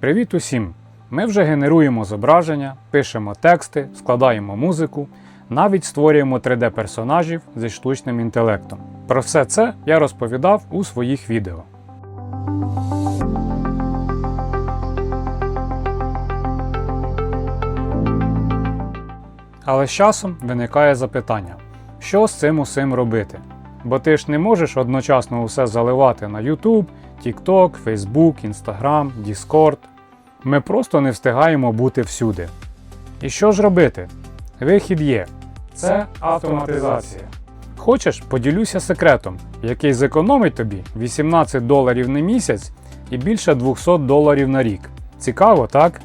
Привіт усім! Ми вже генеруємо зображення, пишемо тексти, складаємо музику, навіть створюємо 3D-персонажів зі штучним інтелектом. Про все це я розповідав у своїх відео. Але з часом виникає запитання, що з цим усім робити? Бо ти ж не можеш одночасно усе заливати на YouTube, TikTok, Facebook, Instagram, Discord. Ми просто не встигаємо бути всюди. І що ж робити? Вихід є. Це автоматизація. Хочеш, поділюся секретом, який зекономить тобі 18 доларів на місяць і більше 200 доларів на рік. Цікаво, так?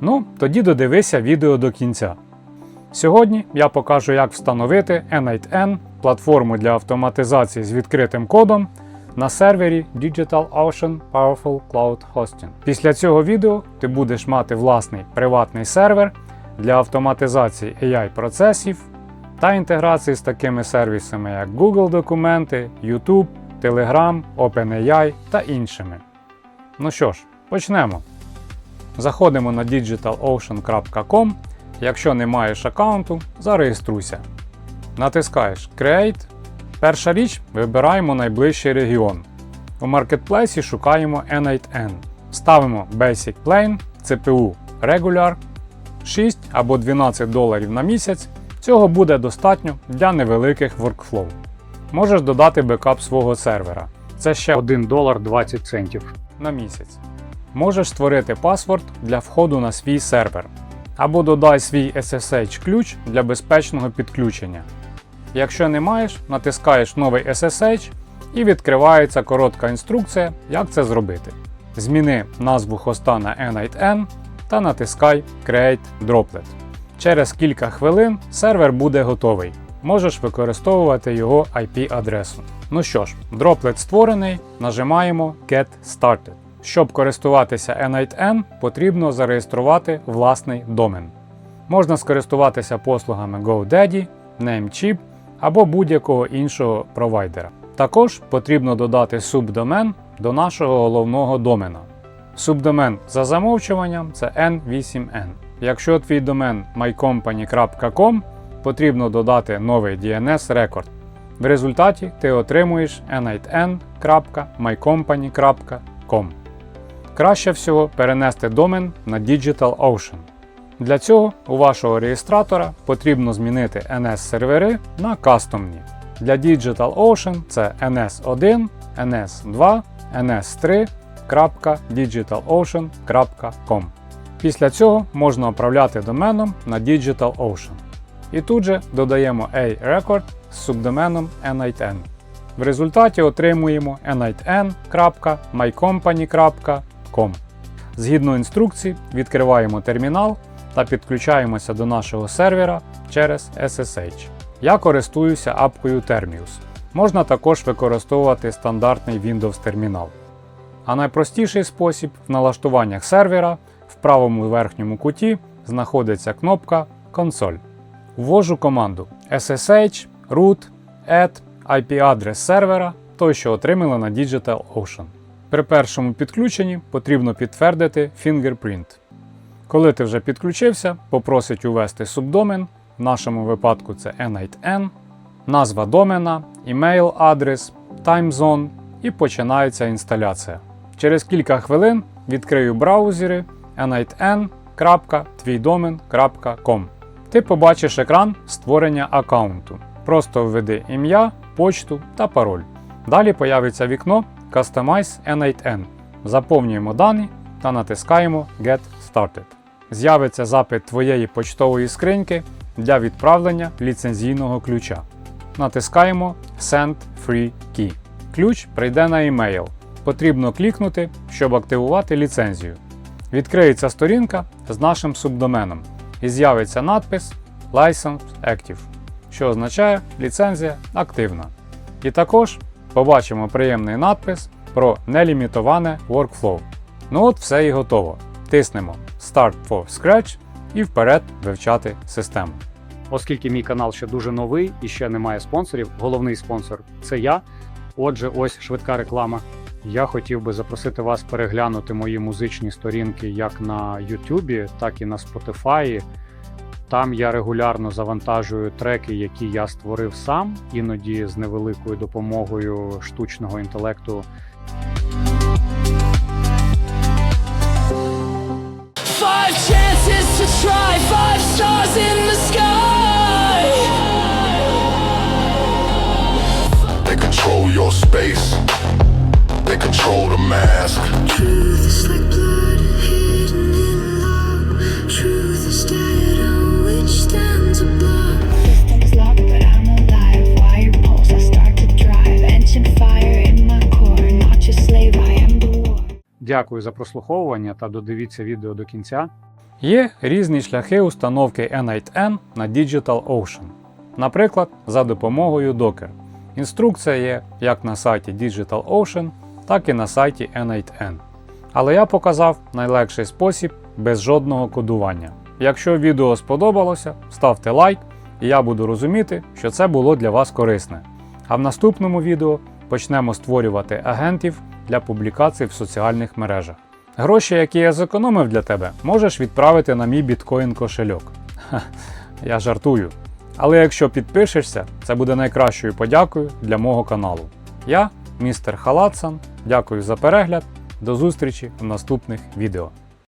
Ну, тоді додивися відео до кінця. Сьогодні я покажу, як встановити N8N платформу для автоматизації з відкритим кодом на сервері DigitalOcean Powerful Cloud Hosting. Після цього відео ти будеш мати власний приватний сервер для автоматизації AI-процесів та інтеграції з такими сервісами, як Google Документи, YouTube, Telegram, OpenAI та іншими. Ну що ж, почнемо. Заходимо на digitalocean.com. Якщо не маєш аккаунту, зареєструйся. Натискаєш Create. Перша річ вибираємо найближчий регіон. У маркетплейсі шукаємо N8N. Ставимо Basic Plane, CPU Regular 6 або 12 доларів на місяць. Цього буде достатньо для невеликих workflow. Можеш додати бекап свого сервера. Це ще 1 долар 20 центів. на місяць. Можеш створити паспорт для входу на свій сервер. Або додай свій SSH ключ для безпечного підключення. Якщо не маєш, натискаєш новий SSH і відкривається коротка інструкція, як це зробити. Зміни назву хоста на N8N та натискай Create Droplet. Через кілька хвилин сервер буде готовий. Можеш використовувати його IP-адресу. Ну що ж, дроплет створений, нажимаємо Get Started. Щоб користуватися N8N, потрібно зареєструвати власний домен. Можна скористуватися послугами GoDaddy, Namecheap або будь-якого іншого провайдера. Також потрібно додати субдомен до нашого головного домена. Субдомен за замовчуванням це N8N. Якщо твій домен mycompany.com, потрібно додати новий DNS рекорд. В результаті ти отримуєш n8n.mycompany.com. Краще всього перенести домен на DigitalOcean. Для цього у вашого реєстратора потрібно змінити NS-сервери на кастомні. Для DigitalOcean це NS1, NS2, NS3.digitalocean.com. Після цього можна управляти доменом на DigitalOcean. І тут же додаємо A-record з субдоменом N8N. В результаті отримуємо n8n.mycompany.com. Згідно інструкцій, відкриваємо термінал та підключаємося до нашого сервера через SSH. Я користуюся апкою Termius. Можна також використовувати стандартний Windows термінал. А найпростіший спосіб в налаштуваннях сервера в правому верхньому куті знаходиться кнопка Консоль. Ввожу команду SSH, root, add, IP-адрес сервера, той, що отримали на DigitalOcean. При першому підключенні потрібно підтвердити Fingerprint. Коли ти вже підключився, попросить увести субдомен, в нашому випадку це N8N, назва домена, email адрес, таймзон і починається інсталяція. Через кілька хвилин відкрию браузери n8n.твійдомен.com. Ти побачиш екран створення аккаунту. Просто введи ім'я, почту та пароль. Далі появиться вікно Customize N8N. Заповнюємо дані та натискаємо Get Started. З'явиться запит твоєї почтової скриньки для відправлення ліцензійного ключа. Натискаємо Send Free Key. Ключ прийде на емейл. Потрібно клікнути, щоб активувати ліцензію. Відкриється сторінка з нашим субдоменом і з'явиться надпис License Active, що означає ліцензія активна. І також побачимо приємний надпис про нелімітоване workflow. Ну от все і готово. Тиснемо Start for Scratch і вперед вивчати систему. Оскільки мій канал ще дуже новий і ще немає спонсорів, головний спонсор це я. Отже, ось швидка реклама. Я хотів би запросити вас переглянути мої музичні сторінки як на YouTube, так і на Spotify. Там я регулярно завантажую треки, які я створив сам, іноді з невеликою допомогою штучного інтелекту. Five chances to try, five stars in the sky. They control your space. They control the mask. Дякую за прослуховування та додивіться відео до кінця. Є різні шляхи установки N8N на Digital Ocean, наприклад, за допомогою Docker. Інструкція є як на сайті Digital Ocean, так і на сайті N8N. Але я показав найлегший спосіб без жодного кодування. Якщо відео сподобалося, ставте лайк, і я буду розуміти, що це було для вас корисне. А в наступному відео почнемо створювати агентів для публікацій в соціальних мережах. Гроші, які я зекономив для тебе, можеш відправити на мій біткоін кошельок. Я жартую. Але якщо підпишешся, це буде найкращою подякою для мого каналу. Я, містер Халатсан, дякую за перегляд. До зустрічі в наступних відео.